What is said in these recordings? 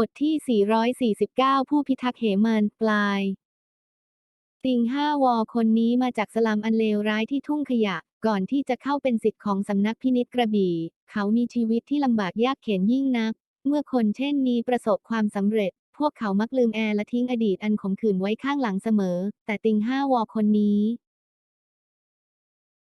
บทที่ 449 ผู้พิทักษ์เหมันปลาย ติงห้าวอคนนี้มาจากสลัมอันเลวร้ายที่ทุ่งขยะ ก่อนที่จะเข้าเป็นสิทธิ์ของสำนักพินิษกระบี่ เขามีชีวิตที่ลำบากยากเข็นยิ่งนัก เมื่อคนเช่นนี้ประสบความสำเร็จ พวกเขามักลืมแอร์และทิ้งอดีตอันขมขื่นไว้ข้างหลังเสมอ แต่ติงห้าวอคนนี้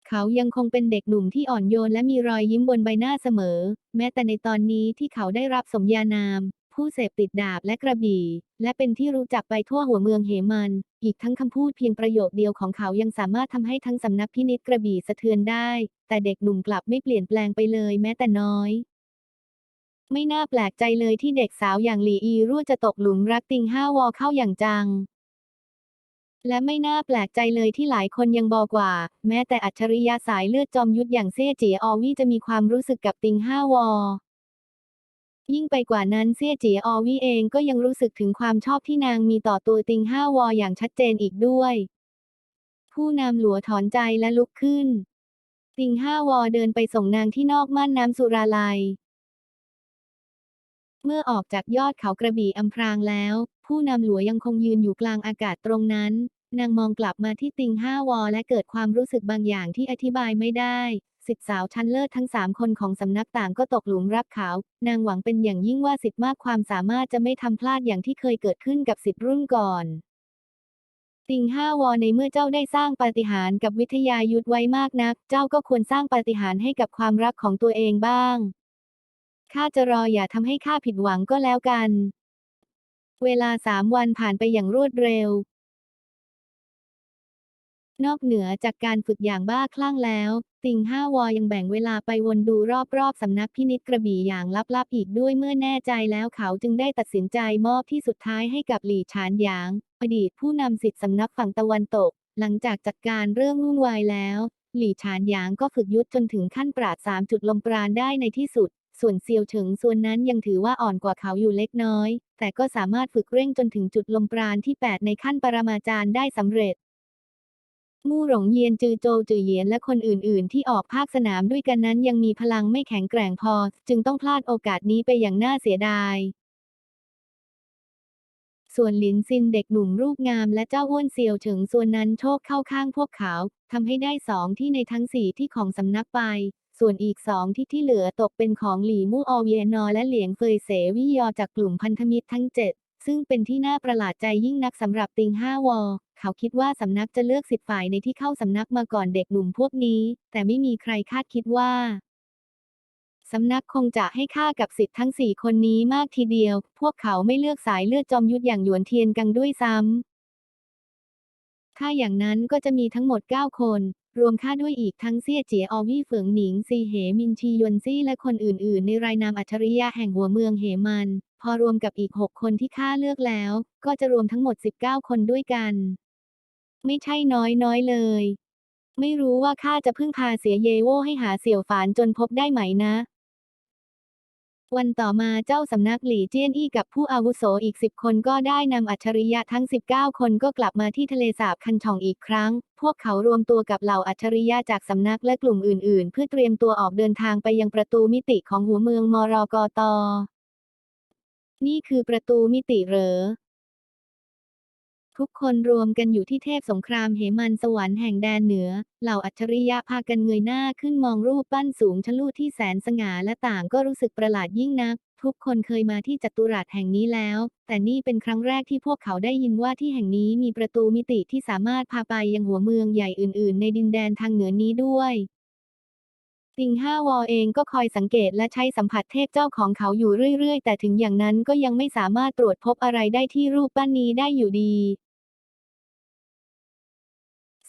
เขายังคงเป็นเด็กหนุ่มที่อ่อนโยนและมีรอยยิ้มบนใบหน้าเสมอ แม้แต่ในตอนนี้ที่เขาได้รับสมญานาม ผู้เสพติดดาบและกระบี่ และเป็นที่รู้จักไปทั่วหัวเมืองเหมัน อีกทั้งคำพูดเพียงประโยคเดียวของเขายังสามารถทำให้ทั้งสำนักพินิจกระบี่สะเทือนได้ แต่เด็กหนุ่มกลับไม่เปลี่ยนแปลงไปเลยแม้แต่น้อยไม่น่าแปลกใจเลยที่เด็กสาวอย่างหลีอีรั่วจะตกหลุมรักติงห้าวอเข้าอย่างจัง และไม่น่าแปลกใจเลยที่หลายคนยังบอกว่า แม้แต่อัจฉริยะสายเลือดจอมยุทธอย่างเซ่เจียออวี่จะมีความรู้สึกกับติงห้าวอ ยิ่งไปกว่านั้นเซี่ยเจียอวี่เองก็ยังรู้สึกถึงความชอบที่นางมีต่อตัวติงห้าวออย่างชัดเจนอีกด้วย ผู้นำหลัวถอนใจและลุกขึ้น ติงห้าวอเดินไปส่งนางที่นอกม่านน้ำสุราลัย เมื่อออกจากยอดเขากระบี่อำพรางแล้ว ผู้นำหลัวยังคงยืนอยู่กลางอากาศตรงนั้น นางมองกลับมาที่ติงห้าวอและเกิดความรู้สึกบางอย่างที่อธิบายไม่ได้สิทธิสาวชั้นเลิศทั้งสามคนของสำนักต่างก็ตกหลุมรักเขา นางหวังเป็นอย่างยิ่งว่าสิทธิ์มากความสามารถจะไม่ทำพลาดอย่างที่เคยเกิดขึ้นกับสิทธิ์รุ่นก่อน ติงห้าวอในเมื่อเจ้าได้สร้างปาฏิหาริย์กับวิทยายุทธไว้มากนัก เจ้าก็ควรสร้างปาฏิหาริย์ให้กับความรักของตัวเองบ้างข้าจะรออย่าทำให้ข้าผิดหวังก็แล้วกัน เวลาสามวันผ่านไปอย่างรวดเร็ว นอกเหนือจากการฝึกอย่างบ้าคลั่งแล้ว ติงห้าวอยังแบ่งเวลาไปวนดูรอบๆสำนักพินิจกระบี่อย่างลับๆอีกด้วยเมื่อแน่ใจแล้วเขาจึงได้ตัดสินใจมอบที่สุดท้ายให้กับหลี่ฉานหยาง อดีตผู้นำสิทธิสำนักฝั่งตะวันตก หลังจากจัดการเรื่องวุ่นวายแล้ว หลี่ฉานหยางก็ฝึกยุทธจนถึงขั้นปราดสามจุดลมปราณได้ในที่สุด ส่วนเซียวเฉิงส่วนนั้นยังถือว่าอ่อนกว่าเขาอยู่เล็กน้อย แต่ก็สามารถฝึกเร่งจนถึงจุดลมปราณที่ 8 ในขั้นปรมาจารย์ได้สำเร็จ มู่หลงเยียนจือโจวจือเหยียนและคนอื่น ๆ ที่ออกภาคสนามด้วยกันนั้นยังมีพลังไม่แข็งแกร่งพอ จึงต้องพลาดโอกาสนี้ไปอย่างน่าเสียดาย ส่วนหลินซินเด็กหนุ่มรูปงามและเจ้าอ้วนเซียวเฉิงส่วนนั้นโชคเข้าข้างพวกเขาทำให้ได้สองที่ในทั้งสี่ที่ของสำนักไป ส่วนอีกสองที่ที่เหลือตกเป็นของหลี่มู่อเวียนอและเหลียงเฟยเสวิยอจากกลุ่มพันธมิตรทั้งเจ็ดซึ่งเป็นที่น่าประหลาดใจยิ่งนักสำหรับติงห้าวอ เขาคิดว่าสำนักจะเลือกสิทธิ์ฝ่ายในที่เข้าสำนักมาก่อนเด็กหนุ่มพวกนี้ แต่ไม่มีใครคาดคิดว่าสำนักคงจะให้ค่ากับสิทธิ์ทั้งสี่คนนี้มากทีเดียว พวกเขาไม่เลือกสายเลือดจอมยุทธอย่างหยวนเทียนกังด้วยซ้ำ ถ้าอย่างนั้นก็จะมีทั้งหมด 9 คน รวมค่าด้วยอีกทั้งเซี่ยเจียออวี่เฟิงหนิง ซีเหมินชียวนซี่และคนอื่น ๆ ในรายนามอัจฉริยะแห่งหัวเมืองเหมัน พอรวมกับอีก 6 คนที่ข้าเลือกแล้ว ก็จะรวมทั้งหมด 19 คนด้วยกัน ไม่ใช่น้อยน้อยเลย ไม่รู้ว่าข้าจะพึ่งพาเสียเยโวให้หาเสี่ยวฝานจนพบได้ไหมนะ วันต่อมาเจ้าสำนักหลี่เจี้ยนอี้กับผู้อาวุโสอีกสิบคนก็ได้นำอัจฉริยะทั้ง 19 คนก็กลับมาที่ทะเลสาบคันชองอีกครั้ง พวกเขารวมตัวกับเหล่าอัจฉริยะจากสำนักและกลุ่มอื่น ๆ เพื่อเตรียมตัวออกเดินทางไปยังประตูมิติของหัวเมืองมรกตนี่คือประตูมิติเหรอ ทุกคนรวมกันอยู่ที่เทพสงครามเหมันสวรรค์แห่งแดนเหนือ เหล่าอัจฉริยะพากันเงยหน้าขึ้นมองรูปปั้นสูงชะลูดที่แสนสง่าและต่างก็รู้สึกประหลาดยิ่งนัก ทุกคนเคยมาที่จัตุรัสแห่งนี้แล้ว แต่นี่เป็นครั้งแรกที่พวกเขาได้ยินว่าที่แห่งนี้มีประตูมิติที่สามารถพาไปยังหัวเมืองใหญ่อื่น ๆ ในดินแดนทางเหนือนี้ด้วยติงห้าวอเองก็คอยสังเกตและใช้สัมผัสเทพเจ้าของเขาอยู่เรื่อย ๆ แต่ถึงอย่างนั้นก็ยังไม่สามารถตรวจพบอะไรได้ที่รูปปั้นนี้ได้อยู่ดี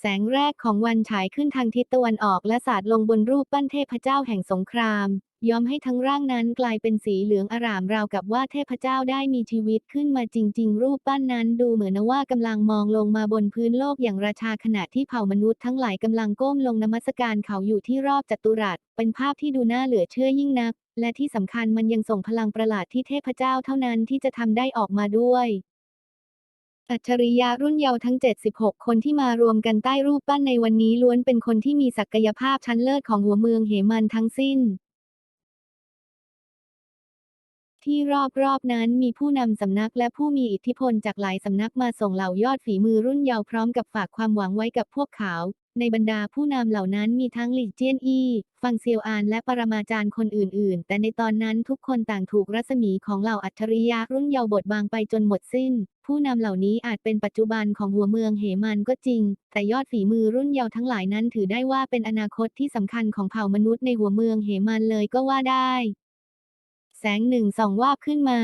แสงแรกของวันฉายขึ้นทางทิศตะวันออกและสาดลงบนรูปปั้นเทพเจ้าแห่งสงคราม ย้อมให้ทั้งร่างนั้นกลายเป็นสีเหลืองอร่ามราวกับว่าเทพเจ้าได้มีชีวิตขึ้นมาจริง ๆ รูปปั้นนั้นดูเหมือนว่ากำลังมองลงมาบนพื้นโลกอย่างราชาขณะที่เผ่ามนุษย์ทั้งหลายกำลังก้มลงนมัสการเขาอยู่ที่รอบจัตุรัส เป็นภาพที่ดูน่าเหลือเชื่อยิ่งนัก และที่สำคัญมันยังส่งพลังประหลาดที่เทพเจ้าเท่านั้นที่จะทำได้ออกมาด้วย อัจฉริยะรุ่นเยาว์ทั้ง 76 คนที่มารวมกันใต้รูปปั้นในวันนี้ล้วนเป็นคนที่มีศักยภาพชั้นเลิศของหัวเมืองเหมันทั้งสิ้น ที่รอบๆนั้นมีผู้นำสำนักและผู้มีอิทธิพลจากหลายสำนักมาส่งเหล่ายอดฝีมือรุ่นเยาว์พร้อมกับฝากความหวังไว้กับพวกเขา ในบรรดาผู้นำเหล่านั้นมีทั้งหลีเจียนอี้ฟังเซียวอานและปรมาจารย์คนอื่น ๆ แต่ในตอนนั้นทุกคนต่างถูกรัศมีของเหล่าอัจฉริยะรุ่นเยาว์บดบังไปจนหมดสิ้น ผู้นำเหล่านี้อาจเป็นปัจจุบันของหัวเมืองเหมันก็จริง แต่ยอดฝีมือรุ่นเยาว์ทั้งหลายนั้นถือได้ว่าเป็นอนาคตที่สำคัญของเผ่ามนุษย์ในหัวเมืองเหมันเลยก็ว่าได้ แสงหนึ่งส่องวาบขึ้นมา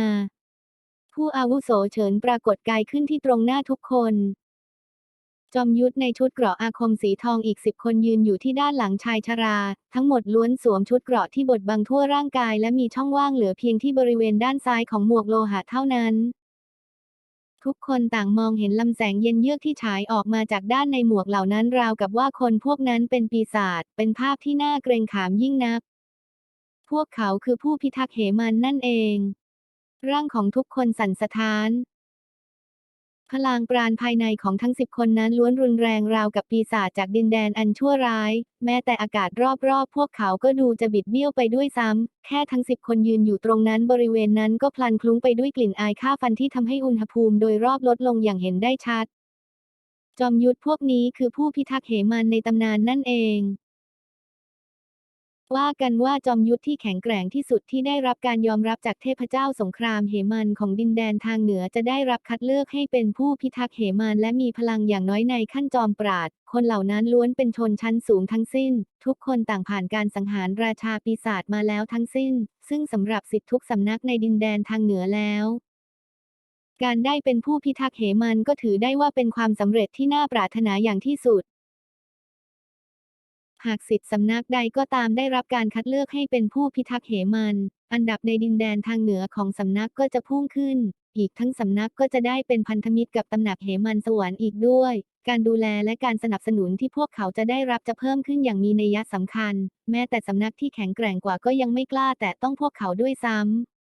ผู้อาวุโสเฉินปรากฏกายขึ้นที่ตรงหน้าทุกคน จอมยุทธในชุดเกราะอาคมสีทองอีกสิบคนยืนอยู่ที่ด้านหลังชายชรา ทั้งหมดล้วนสวมชุดเกราะที่บดบังทั่วร่างกายและมีช่องว่างเหลือเพียงที่บริเวณด้านซ้ายของหมวกโลหะเท่านั้น ทุกคนต่างมองเห็นลำแสงเย็นเยือกที่ฉายออกมาจากด้านในหมวกเหล่านั้นราวกับว่าคนพวกนั้นเป็นปีศาจเป็นภาพที่น่าเกรงขามยิ่งนัก พวกเขาคือผู้พิทักษ์เหมันนั่นเอง ร่างของทุกคนสั่นสะท้าน พลางปราณภายในของทั้งสิบคนนั้นล้วนรุนแรงราวกับปีศาจจากดินแดนอันชั่วร้าย แม้แต่อากาศรอบๆ พวกเขาก็ดูจะบิดเบี้ยวไปด้วยซ้ำ แค่ทั้งสิบคนยืนอยู่ตรงนั้นบริเวณนั้นก็พลันคลุ้งไปด้วยกลิ่นอายฆ่าฟันที่ทำให้อุณหภูมิโดยรอบลดลงอย่างเห็นได้ชัด จอมยุทธพวกนี้คือผู้พิทักษ์เหมันในตำนานนั่นเอง ว่ากันว่าจอมยุทธที่แข็งแกร่งที่สุดที่ได้รับการยอมรับจากเทพเจ้าสงครามเหมันของดินแดนทางเหนือจะได้รับคัดเลือกให้เป็นผู้พิทักษ์เหมันและมีพลังอย่างน้อยในขั้นจอมปราด คนเหล่านั้นล้วนเป็นชนชั้นสูงทั้งสิ้น ทุกคนต่างผ่านการสังหารราชาปีศาจมาแล้วทั้งสิ้น ซึ่งสำหรับสิทธิทุกสำนักในดินแดนทางเหนือแล้วการได้เป็นผู้พิทักษ์เหมันก็ถือได้ว่าเป็นความสำเร็จที่น่าปรารถนาอย่างที่สุด หากสิทธิสำนักใดก็ตามได้รับการคัดเลือกให้เป็นผู้พิทักษ์เหมัน อันดับในดินแดนทางเหนือของสำนักก็จะพุ่งขึ้น อีกทั้งสำนักก็จะได้เป็นพันธมิตรกับตำหนักเหมันสวรรค์อีกด้วย การดูแลและการสนับสนุนที่พวกเขาจะได้รับจะเพิ่มขึ้นอย่างมีนัยสำคัญ แม้แต่สำนักที่แข็งแกร่งกว่าก็ยังไม่กล้าแต่ต้องพวกเขาด้วยซ้ำ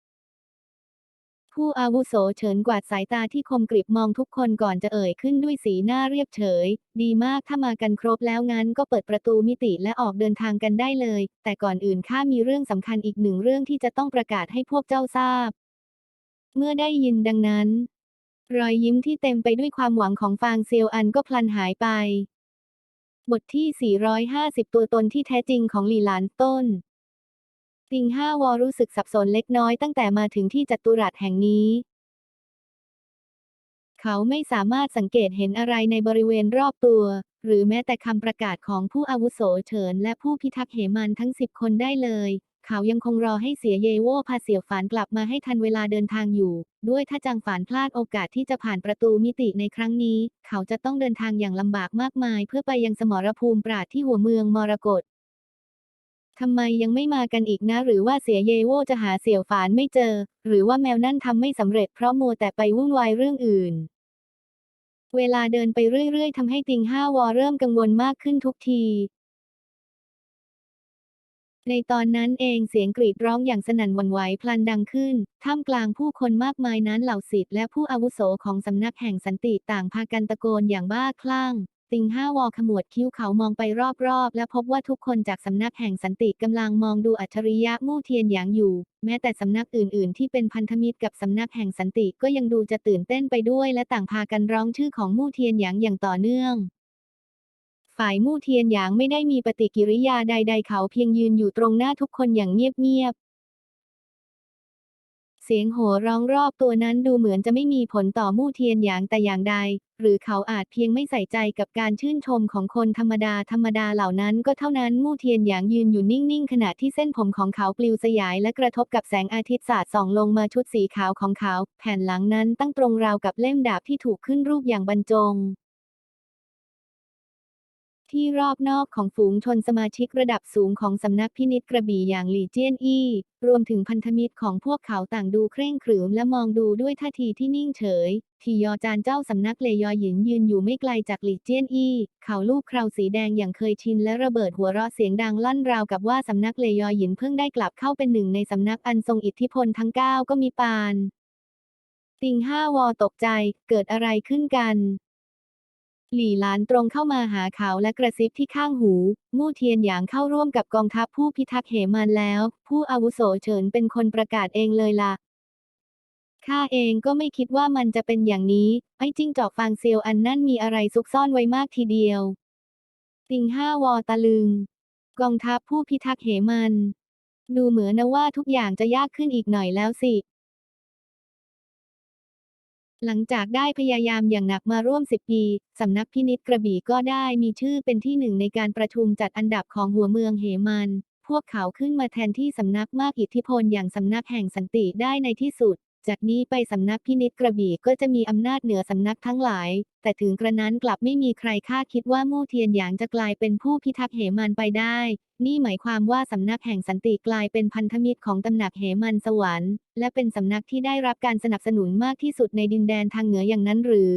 ผู้อาวุโสเฉินกวาดสายตาที่คมกริบมองทุกคนก่อนจะเอ่ยขึ้นด้วยสีหน้าเรียบเฉย ดีมากถ้ามากันครบแล้วงั้นก็เปิดประตูมิติและออกเดินทางกันได้เลย แต่ก่อนอื่นข้ามีเรื่องสำคัญอีกหนึ่งเรื่องที่จะต้องประกาศให้พวกเจ้าทราบ เมื่อได้ยินดังนั้น รอยยิ้มที่เต็มไปด้วยความหวังของฟางเซียวอันก็พลันหายไป บทที่ 450 ตัวตนที่แท้จริงของหลี่หลานต้น ติงห้าวอรู้สึกสับสนเล็กน้อยตั้งแต่มาถึงที่จัตุรัสแห่งนี้ เขาไม่สามารถสังเกตเห็นอะไรในบริเวณรอบตัว หรือแม้แต่คำประกาศของผู้อาวุโสเฉินและผู้พิทักษ์เหมันทั้งสิบคนได้เลย เขายังคงรอให้เสียเยโวพาเสี่ยวฝานกลับมาให้ทันเวลาเดินทางอยู่ ด้วยถ้าจางฝานพลาดโอกาสที่จะผ่านประตูมิติในครั้งนี้ เขาจะต้องเดินทางอย่างลำบากมากมาย เพื่อไปยังสมรภูมิปราดที่หัวเมืองมรกต ทำไมยังไม่มากันอีกนะ หรือว่าเสียเยโวจะหาเสี่ยวฝานไม่เจอ หรือว่าแมวนั่นทำไม่สำเร็จเพราะมัวแต่ไปวุ่นวายเรื่องอื่น เวลาเดินไปเรื่อยๆทำให้ติงห้าวอเริ่มกังวลมากขึ้นทุกที ในตอนนั้นเองเสียงกรีดร้องอย่างสนั่นหวั่นไหวพลันดังขึ้น ท่ามกลางผู้คนมากมายนั้นเหล่าศิษย์และผู้อาวุโสของสำนักแห่งสันติต่างพากันตะโกนอย่างบ้าคลั่ง ติงห้าวอขมวดคิ้วเขามองไปรอบๆ และพบว่าทุกคนจากสำนักแห่งสันติกำลังมองดูอัจฉริยะมู่เทียนหยางอยู่ แม้แต่สำนักอื่นๆ ที่เป็นพันธมิตรกับสำนักแห่งสันติก็ยังดูจะตื่นเต้นไปด้วยและต่างพากันร้องชื่อของมู่เทียนหยางอย่างต่อเนื่อง ฝ่ายมู่เทียนหยางไม่ได้มีปฏิกิริยาใด ๆ เขาเพียงยืนอยู่ตรงหน้าทุกคนอย่างเงียบๆ เสียงโห่ร้องรอบตัวนั้นดูเหมือนจะไม่มีผลต่อมู่เทียนหยางแต่อย่างใด หรือเขาอาจเพียงไม่ใส่ใจกับการชื่นชมของคนธรรมดาธรรมดาเหล่านั้นก็เท่านั้นมู่เทียนหยางยืนอยู่นิ่งๆ ขณะที่เส้นผมของเขาปลิวสยายและกระทบกับแสงอาทิตย์สาดส่องลงมาชุดสีขาวของเขา แผ่นหลังนั้นตั้งตรงราวกับเล่มดาบที่ถูกขึ้นรูปอย่างบรรจง ที่รอบนอกของฝูงชนสมาชิกระดับสูงของสำนักพินิจกระบี่อย่างหลี่เจียนอี้ รวมถึงพันธมิตรของพวกเขาต่างดูเคร่งขรึมและมองดูด้วยท่าทีที่นิ่งเฉย ทียอจานเจ้าสำนักเลยอหยินยืนอยู่ไม่ไกลจากหลี่เจียนอี้ เขาลูบคราวสีแดงอย่างเคยชินและระเบิดหัวเราะเสียงดังลั่นราวกับว่าสำนักเลยอหยินเพิ่งได้กลับเข้าเป็นหนึ่งในสำนักอันทรงอิทธิพลทั้งเก้าก็มีปาน ติงห้าวอตกใจ เกิดอะไรขึ้นกัน หลี่หลานตรงเข้ามาหาเขาและกระซิบที่ข้างหู มู่เทียนหยางเข้าร่วมกับกองทัพผู้พิทักษ์เหมันแล้ว ผู้อาวุโสเฉินเป็นคนประกาศเองเลยล่ะ ข้าเองก็ไม่คิดว่ามันจะเป็นอย่างนี้ ไอ้จิ้งจอกฟางเซียวอันนั่นมีอะไรซุกซ่อนไว้มากทีเดียว ติงห้าวอตะลึง กองทัพผู้พิทักษ์เหมัน ดูเหมือนนะว่าทุกอย่างจะยากขึ้นอีกหน่อยแล้วสิ หลังจากได้พยายามอย่างหนักมาร่วม 10 ปี สำนักพินิจกระบี่ก็ได้มีชื่อเป็นที่หนึ่งในการประชุมจัดอันดับของหัวเมืองเหมัน พวกเขาขึ้นมาแทนที่สำนักมากอิทธิพลอย่างสำนักแห่งสันติได้ในที่สุด จากนี้ไปสำนักพินิจกระบี่ก็จะมีอำนาจเหนือสำนักทั้งหลาย แต่ถึงกระนั้นกลับไม่มีใครคาดคิดว่ามู่เทียนหยางจะกลายเป็นผู้พิทักษ์เหมันไปได้ นี่หมายความว่าสำนักแห่งสันติกลายเป็นพันธมิตรของตำหนักเหมันสวรรค์ และเป็นสำนักที่ได้รับการสนับสนุนมากที่สุดในดินแดนทางเหนืออย่างนั้นหรือ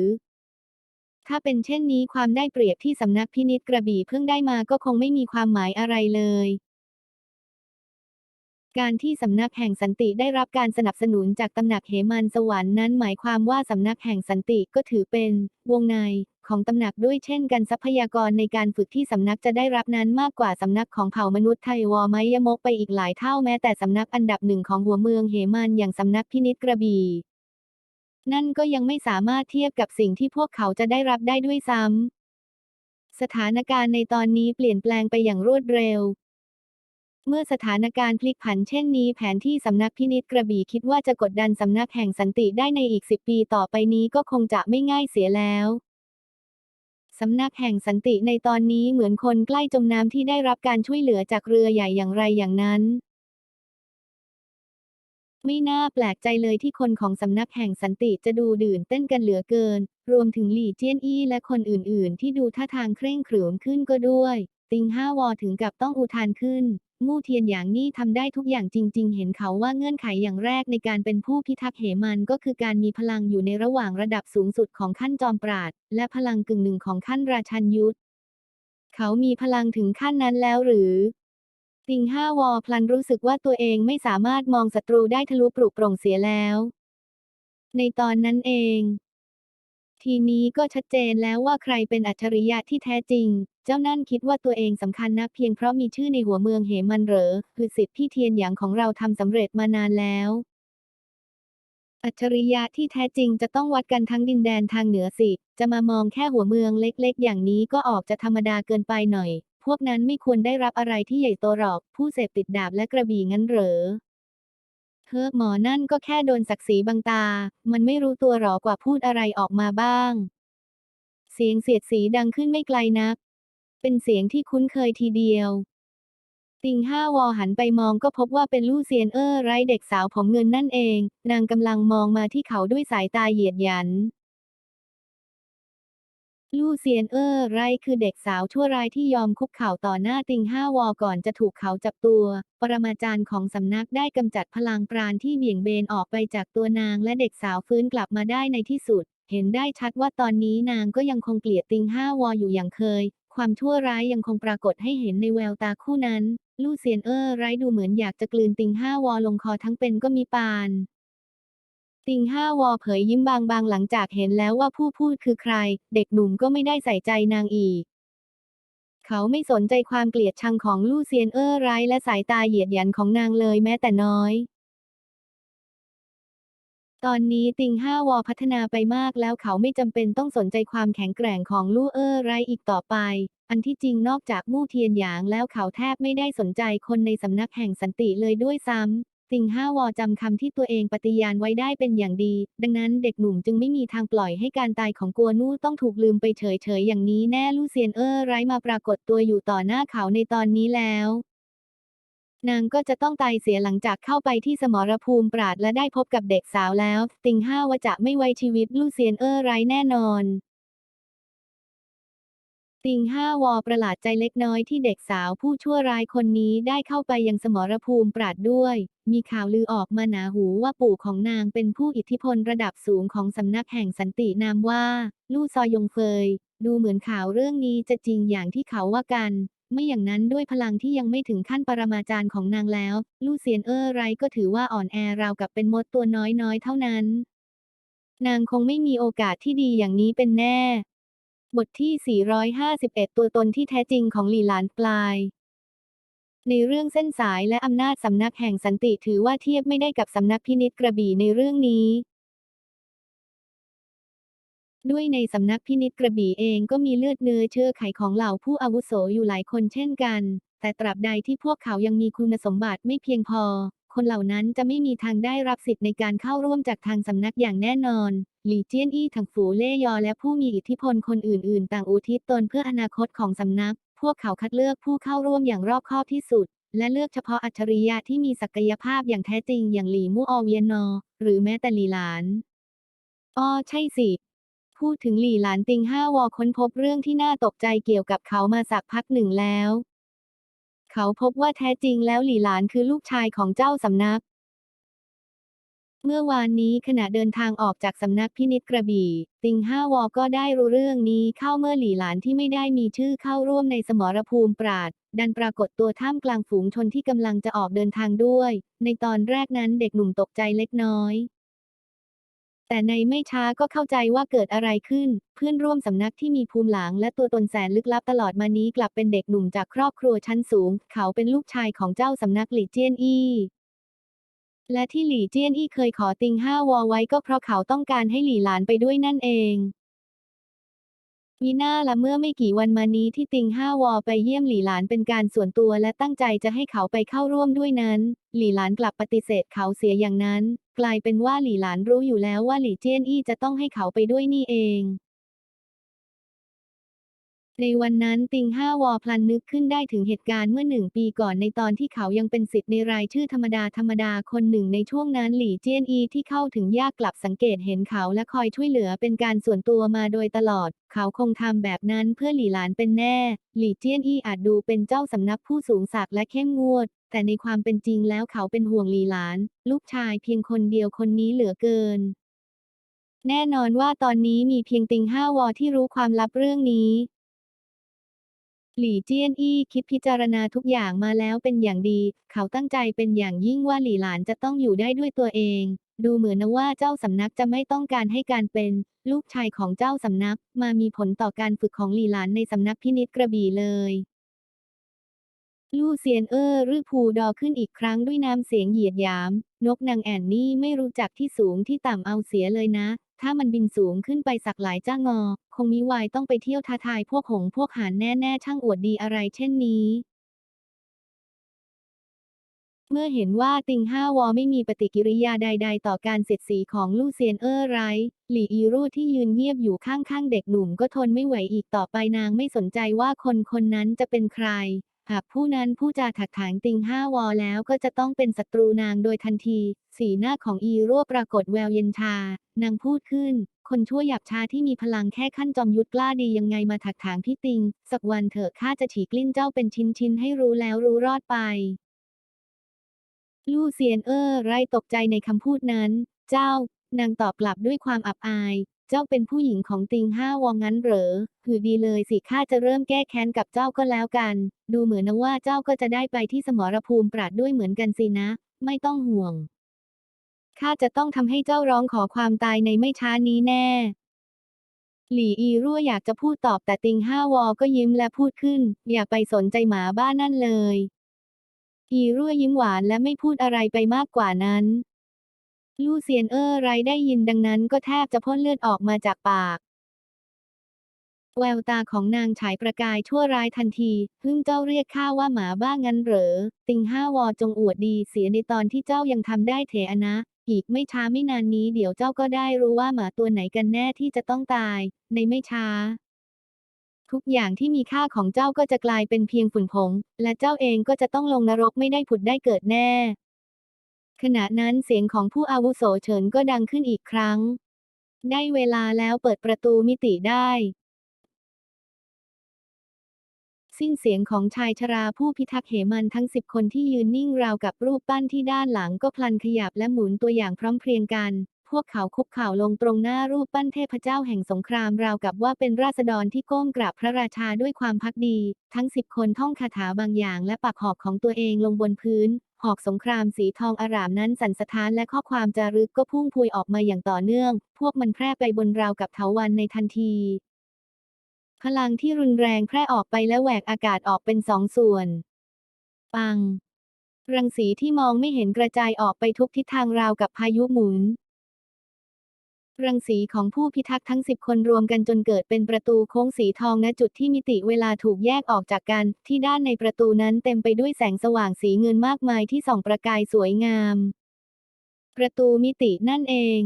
ถ้าเป็นเช่นนี้ความได้เปรียบที่สำนักพินิจกระบี่เพิ่งได้มาก็คงไม่มีความหมายอะไรเลย การที่สำนักแห่งสันติได้รับการสนับสนุนจากตำหนักเหมันสวรรค์นั้นหมายความว่าสำนักแห่งสันติก็ถือเป็นวงในของตำหนักด้วยเช่นกันทรัพยากรในการฝึกที่สำนักจะได้รับนั้นมากกว่าสำนักของเผ่ามนุษย์ไทยวอไมยมกไปอีกหลายเท่าแม้แต่สำนักอันดับหนึ่งของหัวเมืองเหมันอย่างสำนักพินิจกระบี่นั่นก็ยังไม่สามารถเทียบกับสิ่งที่พวกเขาจะได้รับได้ด้วยซ้ำสถานการณ์ในตอนนี้เปลี่ยนแปลงไปอย่างรวดเร็ว เมื่อสถานการณ์พลิกผันเช่นนี้แผนที่สำนักพินิจกระบี่คิดว่าจะกดดันสำนักแห่งสันติได้ในอีกสิบปีต่อไปนี้ก็คงจะไม่ง่ายเสียแล้วสำนักแห่งสันติในตอนนี้เหมือนคนใกล้จมน้ำที่ได้รับการช่วยเหลือจากเรือใหญ่อย่างไรอย่างนั้น ไม่น่าแปลกใจเลยที่คนของสำนักแห่งสันติจะดูดื่นเต้นกันเหลือเกิน รวมถึงหลี่เจี้ยนอี้และคนอื่น ๆ ที่ดูท่าทางเคร่งขรึมขึ้นก็ด้วย ติงห้าวอถึงกับต้องอุทานขึ้น มู่เทียนอย่างนี่ทำได้ทุกอย่างจริง ๆ เห็นเขาว่าเงื่อนไขอย่างแรกในการเป็นผู้พิทักษ์เหมันก็คือการมีพลังอยู่ในระหว่างระดับสูงสุดของขั้นจอมปราด และพลังกึ่งหนึ่งของขั้นราชันยุทธ เขามีพลังถึงขั้นนั้นแล้วหรือติงห้าวอพลันรู้สึกว่าตัวเองไม่สามารถมองศัตรูได้ทะลุปลุกโปร่งเสียแล้ว ในตอนนั้นเอง ทีนี้ก็ชัดเจนแล้วว่าใครเป็นอัจฉริยะที่แท้จริง จ้านั่นคิดว่าตัวเองสำคัญนักเพียงเพราะมีชื่อในหัวเมืองเหมันเหรอ คือสิทธิ์พี่เทียนหยางของเราทำสำเร็จมานานแล้ว อัจฉริยะที่แท้จริงจะต้องวัดกันทั้งดินแดนทางเหนือสิ จะมามองแค่หัวเมืองเล็กๆ อย่างนี้ก็ออกจะธรรมดาเกินไปหน่อย พวกนั้นไม่ควรได้รับอะไรที่ใหญ่โตหรอก ผู้เสพติดดาบและกระบี่งั้นเหรอเฮ้อหมอนั่นก็แค่โดนศักดิ์ศรีบังตา มันไม่รู้ตัวหรอกว่าพูดอะไรออกมาบ้าง เสียงเสียดสีดังขึ้นไม่ไกลนัก เป็นเสียงที่คุ้นเคยทีเดียว ติงห้าวอหันไปมองก็พบว่าเป็นลู่เซียนเออร์ไร้เด็กสาวผมเงินนั่นเอง นางกำลังมองมาที่เขาด้วยสายตาเหยียดหยัน ลู่เซียนเออร์ไรคือเด็กสาวชั่วร้ายที่ยอมคุกเข่าต่อหน้าติงห้าวอก่อนจะถูกเขาจับตัว ปรมาจารย์ของสำนักได้กำจัดพลังปราณที่เบี่ยงเบนออกไปจากตัวนางและเด็กสาวฟื้นกลับมาได้ในที่สุดเห็นได้ชัดว่าตอนนี้นางก็ยังคงเกลียดติงห้าวออยู่อย่างเคย ความชั่วร้ายยังคงปรากฏให้เห็นในแววตาคู่นั้น ลู่เซียนเออร์ไรดูเหมือนอยากจะกลืนติงห้าวอลงคอทั้งเป็นก็มีปาน ติงห้าวอเผยยิ้มบางๆหลังจากเห็นแล้วว่าผู้พูดคือใคร เด็กหนุ่มก็ไม่ได้ใส่ใจนางอีก เขาไม่สนใจความเกลียดชังของลู่เซียนเออร์ไรและสายตาเหยียดหยันของนางเลยแม้แต่น้อย ตอนนี้ติงห้าวอพัฒนาไปมากแล้วเขาไม่จำเป็นต้องสนใจความแข็งแกร่งของลู่เออร์ไรอีกต่อไป อันที่จริงนอกจากมู่เทียนหยางแล้วเขาแทบไม่ได้สนใจคนในสำนักแห่งสันติเลยด้วยซ้ำติงห้าวอจำคำที่ตัวเองปฏิญาณไว้ได้เป็นอย่างดี ดังนั้นเด็กหนุ่มจึงไม่มีทางปล่อยให้การตายของกัวนู่ต้องถูกลืมไปเฉยๆอย่างนี้แน่ลู่เซียนเออร์ไรมาปรากฏตัวอยู่ต่อหน้าเขาในตอนนี้แล้ว นางก็จะต้องตายเสียหลังจากเข้าไปที่สมรภูมิปราดและได้พบกับเด็กสาวแล้ว ติงห้าวจะไม่ไว้ชีวิตลู่เซียนเออร์ไรแน่นอน ติงห้าวอประหลาดใจเล็กน้อยที่เด็กสาวผู้ชั่วร้ายคนนี้ได้เข้าไปยังสมรภูมิปราดด้วย มีข่าวลือออกมาหนาหูว่าปู่ของนางเป็นผู้อิทธิพลระดับสูงของสำนักแห่งสันตินามว่า ลู่ซอยงเฟยดูเหมือนข่าวเรื่องนี้จะจริงอย่างที่เขาว่ากัน ไม่อย่างนั้นด้วยพลังที่ยังไม่ถึงขั้นปรมาจารย์ของนางแล้ว ลู่เซียนเออร์ไรก็ถือว่าอ่อนแอราวกับเป็นมดตัวน้อยๆ เท่านั้น นางคงไม่มีโอกาสที่ดีอย่างนี้เป็นแน่ บทที่ 451 ตัวตนที่แท้จริงของหลี่หลานปลาย ในเรื่องเส้นสายและอำนาจสำนักแห่งสันติถือว่าเทียบไม่ได้กับสำนักพินิจกระบี่ในเรื่องนี้ ด้วยในสำนักพินิจกระบี่เองก็มีเลือดเนื้อเชื้อไขของเหล่าผู้อาวุโสอยู่หลายคนเช่นกัน แต่ตราบใดที่พวกเขายังมีคุณสมบัติไม่เพียงพอ คนเหล่านั้นจะไม่มีทางได้รับสิทธิ์ในการเข้าร่วมจากทางสำนักอย่างแน่นอน หลี่เจี้ยนอี้ถังฝูเล่ยอและผู้มีอิทธิพลคนอื่นๆ ต่างอุทิศตนเพื่ออนาคตของสำนัก พวกเขาคัดเลือกผู้เข้าร่วมอย่างรอบคอบที่สุดและเลือกเฉพาะอัจฉริยะที่มีศักยภาพอย่างแท้จริงอย่างหลี่มู่อเวียนนอ หรือแม้แต่หลี่หลาน อ้อใช่สิ พูดถึงหลี่หลานติงห้าวอค้นพบเรื่องที่น่าตกใจเกี่ยวกับเขามาสักพักหนึ่งแล้ว เขาพบว่าแท้จริงแล้วหลี่หลานคือลูกชายของเจ้าสำนัก เมื่อวานนี้ขณะเดินทางออกจากสำนักพินิจกระบี่ ติงห้าวอก็ได้รู้เรื่องนี้เข้าเมื่อหลี่หลานที่ไม่ได้มีชื่อเข้าร่วมในสมรภูมิปราดดันปรากฏตัวท่ามกลางฝูงชนที่กำลังจะออกเดินทางด้วย ในตอนแรกนั้นเด็กหนุ่มตกใจเล็กน้อย แต่ในไม่ช้าก็เข้าใจว่าเกิดอะไรขึ้น เพื่อนร่วมสำนักที่มีภูมิหลังและตัวตนแสนลึกลับตลอดมานี้กลับเป็นเด็กหนุ่มจากครอบครัวชั้นสูง เขาเป็นลูกชายของเจ้าสำนักหลี่เจี้ยนอี้และที่หลี่เจี้ยนอี้เคยขอติงห้าวอไว้ก็เพราะเขาต้องการให้หลี่หลานไปด้วยนั่นเองมีหน้าละเมื่อไม่กี่วันมานี้ที่ติงห้าวอไปเยี่ยมหลี่หลานเป็นการส่วนตัวและตั้งใจจะให้เขาไปเข้าร่วมด้วยนั้น หลี่หลานกลับปฏิเสธเขาเสียอย่างนั้น กลายเป็นว่าหลี่หลานรู้อยู่แล้วว่าหลี่เจี้ยนอี้จะต้องให้เขาไปด้วยนี่เอง ในวันนั้นติงห้าวอพลันนึกขึ้นได้ถึงเหตุการณ์เมื่อหนึ่งปีก่อนในตอนที่เขายังเป็นสิทธิ์ในรายชื่อธรรมดาธรรมดาคนหนึ่งในช่วงนั้นหลี่เจียนอีที่เข้าถึงยากกลับสังเกตเห็นเขาและคอยช่วยเหลือเป็นการส่วนตัวมาโดยตลอด เขาคงทำแบบนั้นเพื่อหลี่หลานเป็นแน่ หลี่เจียนอีอาจดูเป็นเจ้าสำนักผู้สูงศักดิ์และเข้มงวด แต่ในความเป็นจริงแล้วเขาเป็นห่วงหลี่หลาน ลูกชายเพียงคนเดียวคนนี้เหลือเกินแน่นอนว่าตอนนี้มีเพียงติงห้าวอที่รู้ความลับเรื่องนี้ หลี่เจี้ยนอี้คิดพิจารณาทุกอย่างมาแล้วเป็นอย่างดี เขาตั้งใจเป็นอย่างยิ่งว่าหลี่หลานจะต้องอยู่ได้ด้วยตัวเอง ดูเหมือนนะว่าเจ้าสำนักจะไม่ต้องการให้การเป็น ลูกชายของเจ้าสำนัก มามีผลต่อการฝึกของหลี่หลานในสำนักพินิจกระบี่เลยลู่เซียนเออร์รือพูดอขึ้นอีกครั้งด้วยน้ำเสียงเหยียดหยาม นกนางแอ่นนี่ไม่รู้จักที่สูงที่ต่ำเอาเสียเลยนะ ถ้ามันบินสูงขึ้นไปสักหลายจ้างอ คงมิวายต้องไปเที่ยวท้าทายพวกหงพวกหานแน่ๆช่างอวดดีอะไรเช่นนี้ เมื่อเห็นว่าติงห้าวอไม่มีปฏิกิริยาใด ๆ ต่อการเสียดสีของลู่เซียนเออร์ไรท์หลี่อีรูที่ยืนเงียบอยู่ข้างๆเด็กหนุ่มก็ทนไม่ไหวอีกต่อไปนางไม่สนใจว่าคนคนนั้นจะเป็นใคร หากผู้นั้นผู้จาถักถางติงห้าวอแล้วก็จะต้องเป็นศัตรูนางโดยทันที สีหน้าของอีรั่วปรากฏแววเย็นชา นางพูดขึ้น คนชั่วหยาบชาที่มีพลังแค่ขั้นจอมยุทธกล้าดียังไงมาถักถางพี่ติง สักวันเถอะข้าจะฉีกลิ้นเจ้าเป็นชิ้นๆให้รู้แล้วรู้รอดไป ลู่เซียนเออไรตกใจในคำพูดนั้น เจ้านางตอบกลับด้วยความอับอาย เจ้าเป็นผู้หญิงของติงห้าวองงั้นเหรอ คือดีเลยสิข้าจะเริ่มแก้แค้นกับเจ้าก็แล้วกัน ดูเหมือนนะว่าเจ้าก็จะได้ไปที่สมรภูมิปราดด้วยเหมือนกันสินะ ไม่ต้องห่วง ข้าจะต้องทำให้เจ้าร้องขอความตายในไม่ช้านี้แน่ หลี่อีรั่วอยากจะพูดตอบแต่ติงห้าวอก็ยิ้มและพูดขึ้น อย่าไปสนใจหมาบ้านั่นเลย อีรั่วยิ้มหวานและไม่พูดอะไรไปมากกว่านั้น ลู่เซียนเออไรได้ยินดังนั้นก็แทบจะพ่นเลือดออกมาจากปาก แววตาของนางฉายประกายชั่วร้ายทันทีพึ่งเจ้าเรียกข้าว่าหมาบ้างั้นเหรอ ติงห้าวอจงอวดดีเสียในตอนที่เจ้ายังทำได้เถอะนะอีกไม่ช้าไม่นานนี้เดี๋ยวเจ้าก็ได้รู้ว่าหมาตัวไหนกันแน่ที่จะต้องตาย ในไม่ช้า ทุกอย่างที่มีค่าของเจ้าก็จะกลายเป็นเพียงฝุ่นผง และเจ้าเองก็จะต้องลงนรกไม่ได้ผุดได้เกิดแน่ ขณะนั้นเสียงของผู้อาวุโสเฉินก็ดังขึ้นอีกครั้ง ได้เวลาแล้วเปิดประตูมิติได้ สิ้นเสียงของชายชราผู้พิทักษ์เหมันทั้งสิบคนที่ยืนนิ่งราวกับรูปปั้นที่ด้านหลังก็พลันขยับและหมุนตัวอย่างพร้อมเพรียงกัน พวกเขาคุกเข่าลงตรงหน้ารูปปั้นเทพเจ้าแห่งสงครามราวกับว่าเป็นราษฎรที่ก้มกราบพระราชาด้วยความพักดี ทั้งสิบคนท่องคาถาบางอย่างและปักหอกของตัวเองลงบนพื้น หอกสงครามสีทองอารามนั้นสั่นสะท้านและข้อความจารึกก็พุ่งพวยออกมาอย่างต่อเนื่อง พวกมันแพร่ไปบนราวกับเถาวันในทันที พลังที่รุนแรงแพร่ออกไปและแหวกอากาศออกเป็นสองส่วน ปัง รังสีที่มองไม่เห็นกระจายออกไปทุกทิศทางราวกับพายุหมุน รังสีของผู้พิทักษ์ทั้งสิบคนรวมกันจนเกิดเป็นประตูโค้งสีทองณจุดที่มิติเวลาถูกแยกออกจากกัน ที่ด้านในประตูนั้นเต็มไปด้วยแสงสว่างสีเงินมากมายที่ส่องประกายสวยงาม ประตูมิตินั่นเอง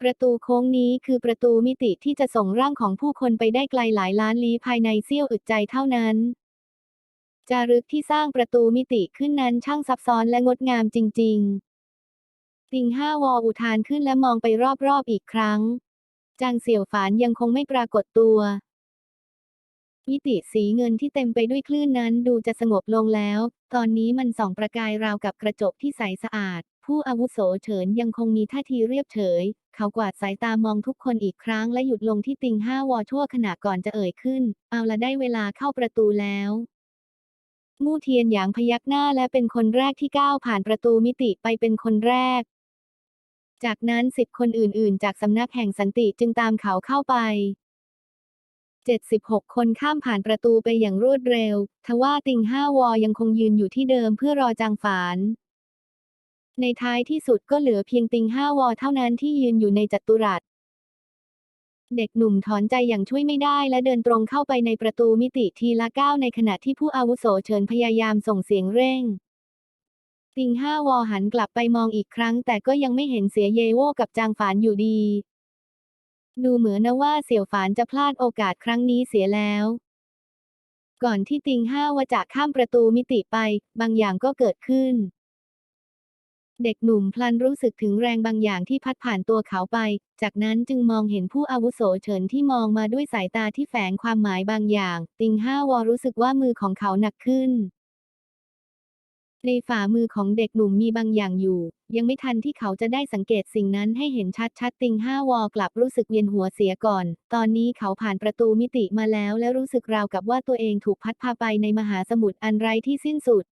ประตูโค้งนี้คือประตูมิติที่จะส่งร่างของผู้คนไปได้ไกลหลายล้านลี้ภายในเสี้ยวอึดใจเท่านั้นจารึกที่สร้างประตูมิติขึ้นนั้นช่างซับซ้อนและงดงามจริง ๆ ติงห้าวออุทานขึ้นและมองไปรอบๆอีกครั้ง จางเสี่ยวฝานยังคงไม่ปรากฏตัว มิติสีเงินที่เต็มไปด้วยคลื่นนั้นดูจะสงบลงแล้ว ตอนนี้มันส่องประกายราวกับกระจกที่ใสสะอาด ผู้อาวุโสเฉินยังคงมีท่าทีเรียบเฉย เขากวาดสายตามองทุกคนอีกครั้งและหยุดลงที่ติงห้าวอชั่วขณะก่อนจะเอ่ยขึ้น เอาละได้เวลาเข้าประตูแล้วมู่เทียนหยางพยักหน้าและเป็นคนแรกที่ก้าวผ่านประตูมิติไปเป็นคนแรก จากนั้นสิบคนอื่น ๆ จากสำนักแห่งสันติจึงตามเขาเข้าไป 76 คนข้ามผ่านประตูไปอย่างรวดเร็ว ทว่าติงห้าวอยังคงยืนอยู่ที่เดิมเพื่อรอจางฝาน ในท้ายที่สุดก็เหลือเพียงติงห้าวอเท่านั้นที่ยืนอยู่ในจัตุรัส เด็กหนุ่มถอนใจอย่างช่วยไม่ได้และเดินตรงเข้าไปในประตูมิติทีละก้าวในขณะที่ผู้อาวุโสเฉินพยายามส่งเสียงเร่ง ติงห้าวอหันกลับไปมองอีกครั้ง แต่ก็ยังไม่เห็นเสียเยโวกับจางฝานอยู่ดี ดูเหมือนนะว่าเสี่ยวฝานจะพลาดโอกาสครั้งนี้เสียแล้ว ก่อนที่ติงห้าวจะข้ามประตูมิติไป บางอย่างก็เกิดขึ้น เด็กหนุ่มพลันรู้สึกถึงแรงบางอย่างที่พัดผ่านตัวเขาไป จากนั้นจึงมองเห็นผู้อาวุโสเฉินที่มองมาด้วยสายตาที่แฝงความหมายบางอย่าง ติงห้าวรู้สึกว่ามือของเขาหนักขึ้น ในฝ่ามือของเด็กหนุ่มมีบางอย่างอยู่ ยังไม่ทันที่เขาจะได้สังเกตสิ่งนั้นให้เห็นชัดๆติงห้าวอกลับรู้สึกเวียนหัวเสียก่อน ตอนนี้เขาผ่านประตูมิติมาแล้วและรู้สึกราวกับว่าตัวเองถูกพัดพาไปในมหาสมุทรอันไร้ที่สิ้นสุด